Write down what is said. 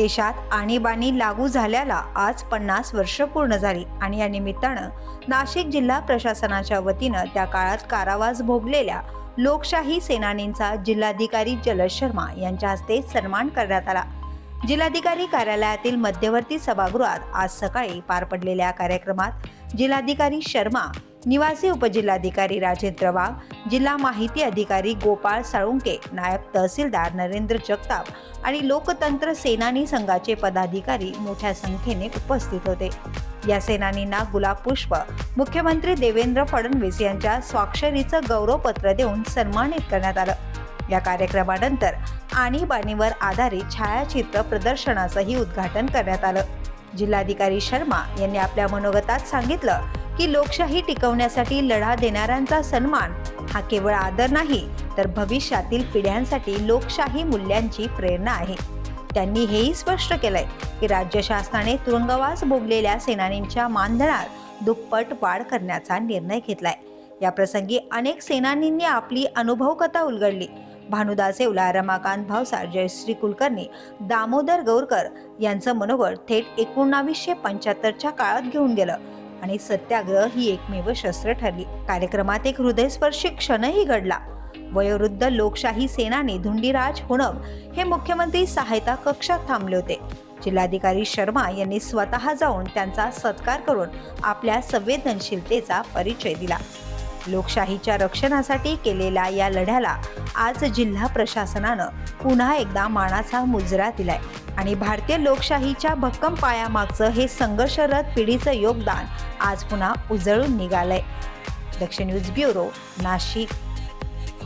देशात आणीबाणी लागू झाल्याला आज पन्नास वर्ष पूर्ण झाली आणि या निमित्तानं नाशिक जिल्हा प्रशासनाच्या वतीनं त्या काळात कारावास भोगलेल्या लोकशाही सेनानींचा जिल्हाधिकारी जलज शर्मा यांच्या हस्ते सन्मान करण्यात आला. जिल्हाधिकारी कार्यालयातील मध्यवर्ती सभागृहात आज सकाळी पार पडलेल्या कार्यक्रमात जिल्हाधिकारी शर्मा निवासी उपजिल्हाधिकारी राजेंद्र वाघ जिल्हा माहिती अधिकारी गोपाळ साळुंके नायब तहसीलदार नरेंद्र जगताप आणि लोकतंत्र सेनानी संघाचे पदाधिकारी मोठ्या संख्येने उपस्थित होते. या सेनानींना गुलाब पुष्प मुख्यमंत्री देवेंद्र फडणवीस यांच्या स्वाक्षरीचं गौरवपत्र देऊन सन्मानित करण्यात आलं. या कार्यक्रमानंतर आणीबाणीवर आधारित छायाचित्र प्रदर्शनाचंही उद्घाटन करण्यात आलं. जिल्हाधिकारी शर्मा यांनी आपल्या मनोगतात सांगितलं की लोकशाही टिकवण्यासाठी लढा देणाऱ्यांचा सन्मान हा केवळ आदर नाही तर भविष्यातील पिढ्यांसाठी लोकशाही मूल्यांची प्रेरणा आहे. त्यांनी हेही स्पष्ट केलंय की राज्य शासनाने तुरुंगवास भोगलेल्या सेनानींच्या मानधनात दुप्पट वाढ करण्याचा निर्णय घेतलाय. या प्रसंगी अनेक सेनानींनी आपली अनुभव कथा उलगडली. भानुदास येवला रमाकांत भावसार जयश्री कुलकर्णी दामोदर गौरकर यांचं मनोगत थेट एकोणावीसशे पंच्याहत्तरच्या काळात घेऊन गेलं. आणि सत्याग्रह ही एकमेव शस्त्र ठरली. कार्यक्रमात एक हृदयस्पर्शी क्षणही घडला. वयोवृद्ध लोकशाही सेनाने धुंडीराज हुणब हे मुख्यमंत्री सहायता कक्षात थांबले होते. जिल्हाधिकारी शर्मा यांनी स्वतः जाऊन त्यांचा सत्कार करून आपल्या संवेदनशीलतेचा परिचय दिला. लोकशाहीच्या रक्षणासाठी केलेल्या या लढ्याला आज जिल्हा प्रशासनानं पुन्हा एकदा मानाचा मुजरा दिलाय. आणि भारतीय लोकशाहीच्या भक्कम पायामागचं हे संघर्षरत पिढीचं योगदान आज पुन्हा उजळून निघालंय. दक्षिण न्यूज ब्युरो नाशिक.